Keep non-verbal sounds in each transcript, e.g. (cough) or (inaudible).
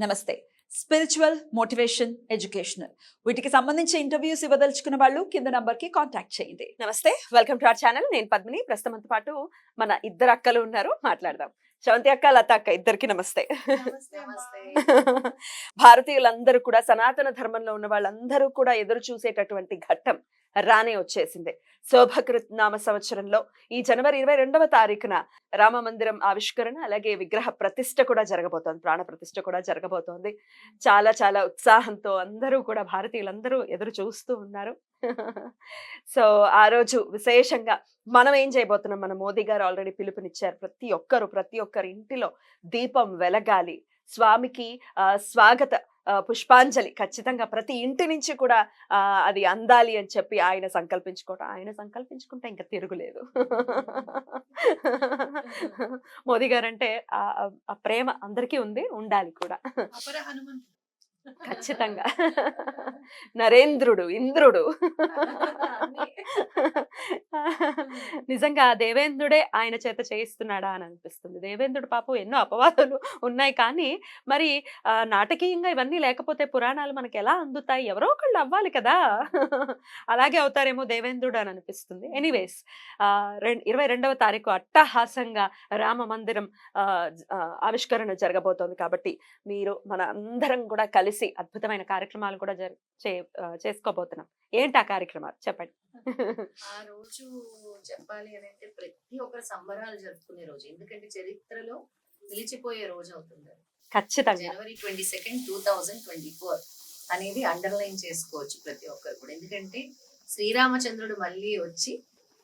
నమస్తే. Spiritual motivation educational వీటికి సంబంధించి ఇంటర్వ్యూస్ ఇవ్వదలుచుకున్న వాళ్ళు కింద నంబర్కి కాంటాక్ట్ చేయండి. నమస్తే. వెల్కమ్ టు అవర్ ఛానల్ నేను పద్మిని. ప్రస్తుతంతో పాటు మన ఇద్దరు అక్కలు ఉన్నారు. మాట్లాడదాం. శవంతి అక్క లత అక్క ఇద్దరికి నమస్తే. (laughs) భారతీయులందరూ కూడా సనాతన ధర్మంలో ఉన్న వాళ్ళందరూ కూడా ఎదురు చూసేటటువంటి ఘట్టం రానే వచ్చేసింది. శోభకృత్ నామ సంవత్సరంలో ఈ జనవరి ఇరవై రెండవ తారీఖున రామ మందిరం ఆవిష్కరణ అలాగే విగ్రహ ప్రతిష్ట కూడా జరగబోతోంది. ప్రాణ ప్రతిష్ట కూడా జరగబోతోంది. చాలా చాలా ఉత్సాహంతో అందరూ కూడా భారతీయులందరూ ఎదురు చూస్తూ ఉన్నారు. (laughs) సో ఆ రోజు విశేషంగా మనం ఏం చేయబోతున్నాం? మన మోదీ గారు ఆల్రెడీ పిలుపునిచ్చారు. ప్రతి ఒక్కరు ప్రతి ఒక్కరి ఇంటిలో దీపం వెలగాలి. స్వామికి ఆ, స్వాగత పుష్పాంజలి ఖచ్చితంగా ప్రతి ఇంటి నుంచి కూడా అది అందాలి అని చెప్పి ఆయన సంకల్పించుకోవటం. ఆయన సంకల్పించుకుంటే ఇంకా తిరుగులేదు. (laughs) మోదీ గారు అంటే ఆ ప్రేమ అందరికీ ఉంది ఉండాలి కూడా. ఖచ్చితంగా. నరేంద్రుడు ఇంద్రుడు. (laughs) నిజంగా దేవేంద్రుడే ఆయన చేత చేయిస్తున్నాడా అని అనిపిస్తుంది. దేవేంద్రుడు పాపం ఎన్నో అపవాదాలు ఉన్నాయి. కానీ మరి నాటకీయంగా ఇవన్నీ లేకపోతే పురాణాలు మనకి ఎలా అందుతాయి? ఎవరో ఒకళ్ళు అవ్వాలి కదా. అలాగే అవుతారేమో దేవేంద్రుడు అని అనిపిస్తుంది. ఎనీవేస్ ఇరవై రెండవ తారీఖు అట్టహాసంగా రామ మందిరం ఆవిష్కరణ జరగబోతోంది కాబట్టి మీరు మన అందరం కూడా కలిసి అద్భుతమైన కార్యక్రమాలు కూడా జరి చే చేసుకోబోతున్నాం. ఏంటి ఆ కార్యక్రమాలు? చెప్పండి. ఆ రోజు చెప్పాలి అని అంటే ప్రతి ఒక్కరు సంబరాలు జరుపుకునే రోజు. ఎందుకంటే చరిత్రలో నిలిచిపోయే రోజు అవుతుంది. ఖచ్చితంగా. జనవరి twenty second two thousand twenty four అనేది అండర్లైన్ చేసుకోవచ్చు ప్రతి ఒక్కరు కూడా. ఎందుకంటే శ్రీరామచంద్రుడు మళ్ళీ వచ్చి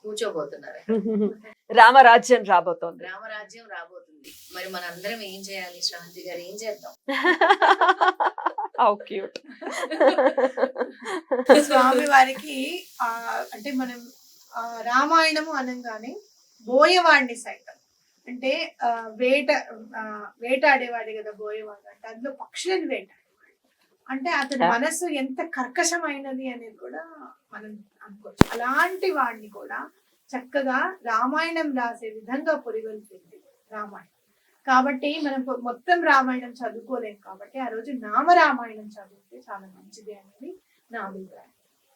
కూర్చోబోతున్నారు. (laughs) రామరాజ్యం రాబోతోంది. రామరాజ్యం రాబోతుంది మరి మనందరం ఏం చేయాలి? శ్రాంతి గారు ఏం చేద్దాం? (laughs) క్యూట్ (laughs) స్వామి వారికి ఆ అంటే మనం రామాయణము అనగానే బోయవాడిని సైతం. అంటే ఆ, వేట ఆ, వేటాడేవాడు కదా బోయవాడు. అంటే అందులో పక్షులను వేటాడేవాడు. అంటే అతని. మనస్సు ఎంత కర్కశమైనది అనేది కూడా మనం అనుకోవచ్చు. అలాంటి వాడిని కూడా చక్కగా రామాయణం రాసే విధంగా పురిగొల్పింది రామాయణం. కాబట్టి మనం మొత్తం రామాయణం చదువుకోలేం కాబట్టి ఆ రోజు నామ రామాయణం చదివితే చాలా మంచిది అనేది నా అభిప్రాయం.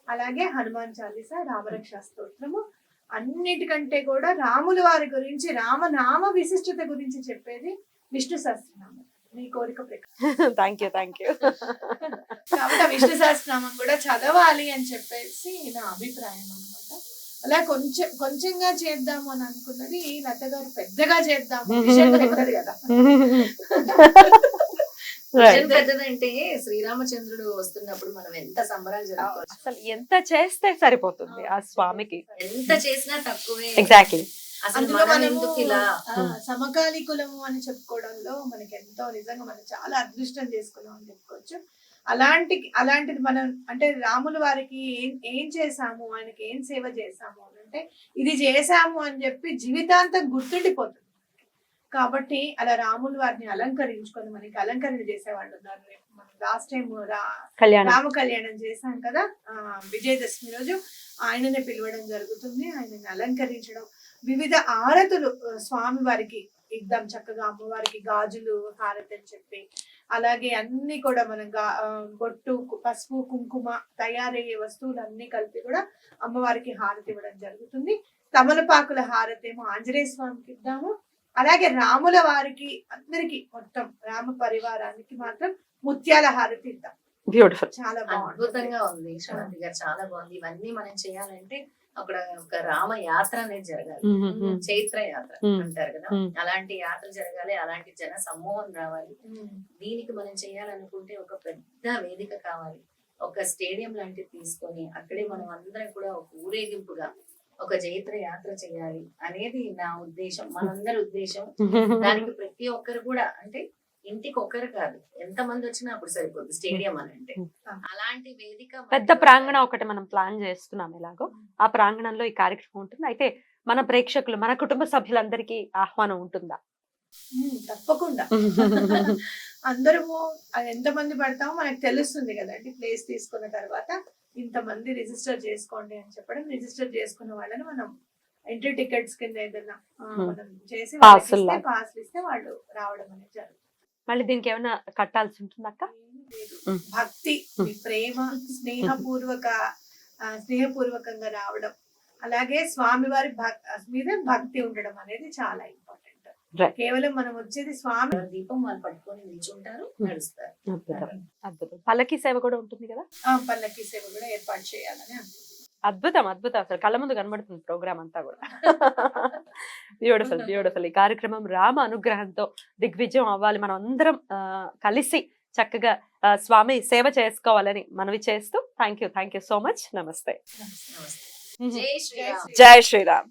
అలాగే హనుమాన్ చాలీసా రామరక్ష స్తోత్రము అన్నిటికంటే కూడా రాముల వారి గురించి రామనామ విశిష్టత గురించి చెప్పేది విష్ణు సహస్రనామం. మీ కోరిక ప్రకారం. థ్యాంక్ యూ థ్యాంక్ యూ కాబట్టి విష్ణు సహస్రనామం కూడా చదవాలి అని చెప్పేసి నా అభిప్రాయం. అలా కొంచెం కొంచెంగా చేద్దాము అని అనుకున్నది లత గారు పెద్దగా చేద్దాము. (laughs) పెద్దది కదా. (laughs) పెద్దదంటే శ్రీరామచంద్రుడు వస్తున్నప్పుడు మనం ఎంత సంబరాలు జరుపుకోవచ్చు అసలు ఎంత చేస్తే సరిపోతుంది ఆ స్వామికి. ఎంత చేసినా తక్కువే. ఎగ్జాక్ట్లీ సమకాలీకులము అని చెప్పుకోవడంలో మనకి ఎంతో నిజంగా మనం చాలా అదృష్టం చేసుకున్నాం అని చెప్పుకోవచ్చు. అలాంటి అలాంటిది మనం అంటే రాముల వారికి ఏం ఏం చేశాము? ఆయనకి ఏం సేవ చేశాము? అని అంటే ఇది చేశాము అని చెప్పి జీవితాంతం గుర్తుండిపోతుంది. కాబట్టి అలా రాముల వారిని అలంకరించుకొని మనకి అలంకరణ చేసేవాళ్ళు ఉన్నారు. మనం లాస్ట్ టైం రామ కళ్యాణం చేశాం కదా ఆ, విజయదశమి రోజు ఆయననే పిలవడం జరుగుతుంది. ఆయనని అలంకరించడం. వివిధ ఆరతులు స్వామి వారికి ఇద్దాం చక్కగా అమ్మవారికి గాజులు హారతి అని చెప్పి అలాగే అన్ని కూడా మనం బొట్టు పసుపు కుంకుమ తయారయ్యే వస్తువులు అన్ని కలిపి కూడా అమ్మవారికి హారతి ఇవ్వడం జరుగుతుంది. తమలపాకుల హారతి ఏమో ఆంజనేయ స్వామికి ఇద్దాము. అలాగే రాముల వారికి అందరికి మొత్తం రామ పరివారానికి మాత్రం ముత్యాల హారతి ఇద్దాం. బ్యూటిఫుల్ చాలా అద్భుతంగా ఉంది. శ్రాంతి గారు చాలా బాగుంది. ఇవన్నీ మనం చేయాలంటే అక్కడ ఒక రామ యాత్ర అనేది జరగాలి. చైత్ర యాత్ర. అంటారు కదా. అలాంటి యాత్ర జరగాలి. అలాంటి జన సమూహం రావాలి. దీనికి మనం చేయాలనుకుంటే ఒక పెద్ద వేదిక కావాలి. ఒక స్టేడియం లాంటిది తీసుకొని అక్కడే మనం అందరం కూడా ఒక ఊరేగింపుగా ఒక చైత్ర యాత్ర చేయాలి అనేది నా ఉద్దేశం. మనందరి ఉద్దేశం. (laughs) దానికి ప్రతి ఒక్కరు కూడా అంటే ఇంటికి ఒక్కరు కాదు. ఎంత మంది వచ్చినా అప్పుడు సరిపోతుంది స్టేడియం అని అంటే. అలాంటి వేదిక పెద్ద ప్రాంగణం ఒకటి మనం ప్లాన్ చేస్తున్నాం ఎలాగో ఆ ప్రాంగణంలో ఈ కార్యక్రమం ఉంటుంది. అయితే మన ప్రేక్షకులు మన కుటుంబ సభ్యులందరికీ ఆహ్వానం ఉంటుందా? తప్పకుండా. (laughs) అందరము అది ఎంతమంది పడతామో మనకు తెలుస్తుంది కదండి ప్లేస్ తీసుకున్న తర్వాత ఇంతమంది రిజిస్టర్ చేసుకోండి అని చెప్పడం రిజిస్టర్ చేసుకున్న వాళ్ళని మనం ఎంట్రీ టికెట్స్ కింద ఏదైనా. మనం చేసి. పాస్ ఇస్తే వాళ్ళు రావడం అనేది జరుగుతుంది. మళ్ళీ దీనికి ఏమైనా కట్టాల్సి ఉంటుంది అక్క లేదు. ఉమ్. భక్తి ప్రేమ స్నేహపూర్వక స్నేహపూర్వకంగా రావడం. అలాగే స్వామివారి భక్ మీద భక్తి ఉండడం అనేది చాలా ఇంపార్టెంట్. కేవలం మనం వచ్చేది స్వామి దీపం వాళ్ళు పట్టుకొని నిల్చుంటారు నడుస్తారు. పల్లకి సేవ కూడా ఉంటుంది కదా? ఆ, పల్లకి సేవ కూడా ఏర్పాటు చేయాలని అనుకుంటున్నాం అద్భుతం అద్భుతం. అసలు కళ్ళ ముందు కనబడుతుంది ప్రోగ్రామ్ అంతా కూడా. బ్యూటిఫుల్ బ్యూటిఫుల్ (laughs) ఈ కార్యక్రమం రామ అనుగ్రహంతో దిగ్విజయం అవ్వాలి. మనం అందరం కలిసి చక్కగా స్వామి సేవ చేసుకోవాలని మనవి చేస్తూ thank you thank you so much. నమస్తే. జై శ్రీరామ్.